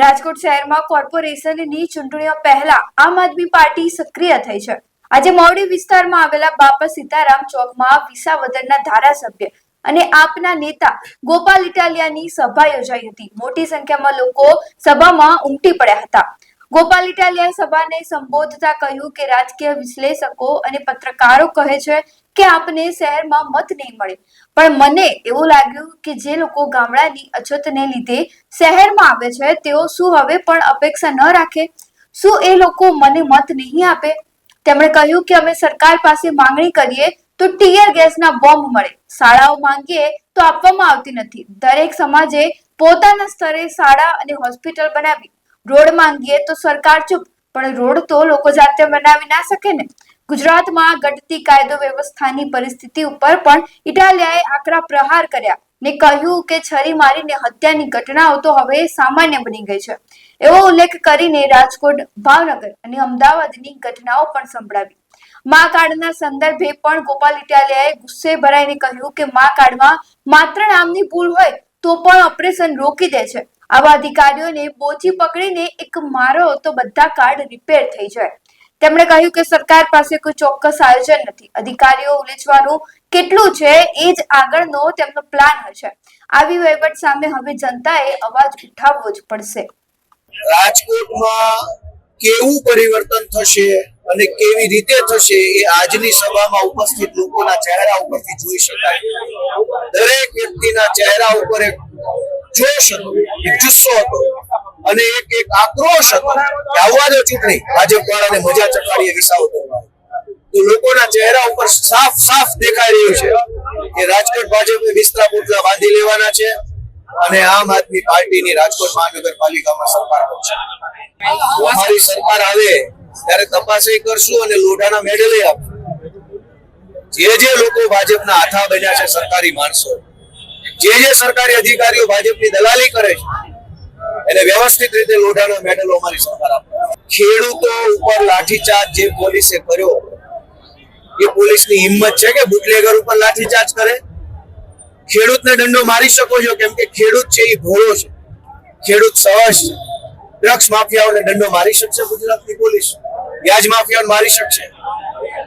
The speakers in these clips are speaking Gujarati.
રાજકોટ શહેરમાં કોર્પોરેશનની ચૂંટણીઓ પહેલા આમ આદમી પાર્ટી સક્રિય થઈ છે. આજે મોવડી વિસ્તારમાં આવેલા બાપા સીતારામ ચોકમાં વિસાવદરના ધારાસભ્ય અને આપના નેતા ગોપાલ ઇટાલિયાની સભા યોજાઈ હતી. મોટી સંખ્યામાં લોકો સભામાં ઉમટી પડ્યા હતા. ગોપાલ ઇટાલિયાએ સભાને સંબોધતા કહ્યું કે રાજકીય વિશ્લેષકો અને પત્રકારો કહે છે કે આપને શહેરમાં મત નહીં મળે. પણ મને એવું લાગ્યું કે જે લોકો ગામડાની અછતને લીધે શહેરમાં આવે છે, તેઓ શું હવે પણ અપેક્ષા ન રાખે? શું એ લોકો મને મત નહીં આપે? તેમણે કહ્યું કે અમે સરકાર પાસે માંગણી કરીએ તો ટીયર ગેસના બોમ્બ મળે. શાળાઓ માંગીએ તો આપવામાં આવતી નથી. દરેક સમાજે પોતાના સ્તરે શાળા અને હોસ્પિટલ બનાવી. રોડ માંગીએ તો સરકાર ચૂપ. પણ રોડ તો લોકો જાતે બનાવી ના શકે ને. ગુજરાતમાં ઘટતી કાયદો વ્યવસ્થાની પરિસ્થિતિ ઉપર પણ ઇટાલિયાએ આકરા પ્રહાર કર્યા ને કહ્યું કે છરી મારીને હત્યાની ઘટનાઓ તો હવે સામાન્ય બની ગઈ છે. એવો ઉલ્લેખ કરીને રાજકોટ ભાવનગર અને અમદાવાદની ઘટનાઓ પણ સંભળાવી. મા કાર્ડના સંદર્ભે પણ ગોપાલ ઇટાલિયાએ ગુસ્સે ભરાઈને કહ્યું કે મા કાર્ડમાં માત્ર નામની ભૂલ હોય તો પણ ઓપરેશન રોકી દે છે. આવા અધિકારીઓને બોચી પકડીને એક મારો તો બધા કાર્ડ રિપેર થઈ જાય. તેમણે કહ્યું કે સરકાર પાસે કોઈ ચોક્કસ આયોજન નથી. અધિકારીઓ ઉલેચવાનું કેટલું છે એ જ આગળનો તેમનો પ્લાન હશે. આવી વહીવટ સામે હવે જનતાએ અવાજ ઉઠાવવો જ પડશે. રાજકોટમાં કેવું પરિવર્તન થશે અને કેવી રીતે થશે એ આજની સભામાં ઉપસ્થિત લોકોના ચહેરા ઉપરથી જોઈ શકાય. દરેક વ્યક્તિના ચહેરા ઉપર એક જોશ હતો જુસ્સો હતો. અને એક એક આક્રોશ હતો કે આવવા દો ચૂંટણી ભાજપ વાળાને મજા ચકાડીએ વિસાવદરમાં તો લોકોના ચહેરા ઉપર સાફ સાફ દેખાઈ રહ્યું છે કે રાજકોટ ભાજપે વિસ્તરા પુતલા બાંધી લેવાના છે અને આમ આદમી પાર્ટીની રાજકોટ મહાનગરપાલિકામાં સરકાર બનશે. અમારી સરકાર આવે, ત્યારે તપાસે કરશું અને લોઢાના મેડલે આપશું. જે જે લોકો ભાજપના હાથા બન્યા છે, સરકારી માણસો, જે જે સરકારી અધિકારીઓ ભાજપની દલાલી કરે છે એને વ્યવસ્થિત રીતે લોઢાના મેડલો અમારી સરકાર આપે. ખેડૂતો ઉપર લાઠીચાર્જ જે પોલીસે કર્યો, એ પોલીસની હિંમત છે કે બુટલેગર ઉપર લાઠીચાર્જ કરે. ખેડૂતને દંડો મારી શકો છો, કેમ કે ખેડૂત છે એ ભોળો છે. ખેડૂત સહજ છે. ડ્રગ્સ માફિયાઓને દંડો મારી શકશે ગુજરાતની પોલીસ. વ્યાજ માફિયાઓને મારી શકશે.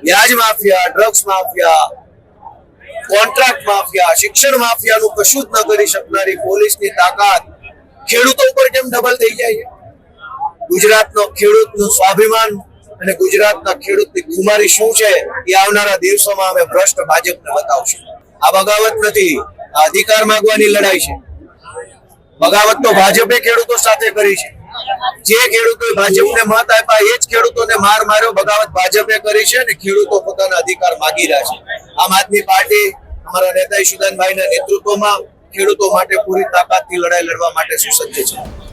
વ્યાજ mafia, drugs mafia, contract mafia, શિક્ષણ માફિયાનું કશું જ ન કરી શકનારી પોલીસની તાકાત ખેડૂતો ઉપર કેમ ડબલ થઈ જાય ગુજરાતનો ખેડૂતનું સ્વાભિમાન અને ગુજરાતના ખેડૂતની ખુમારી શું છે એ આવનારા દિવસોમાં અમે ભ્રષ્ટ ભાજપને બતાવશું. આ બગાવત નથી, આ અધિકાર માંગવાની લડાઈ છે. બગાવત તો ભાજપે ખેડૂતો સાથે કરી છે. જે ખેડૂતોએ ભાજપને મત આપ્યા એ જ ખેડૂતોને માર માર્યો, બગાવત ભાજપે કરી છે અને ખેડૂતો પોતાના અધિકાર માગી રહ્યા છે. આમ આદમી પાર્ટી, અમારા નેતા ઈશુદાનભાઈના નેતૃત્વમાં ખેડૂતો માટે પૂરી તાકાતથી લડાઈ લડવા માટે સુસજ્જ છે.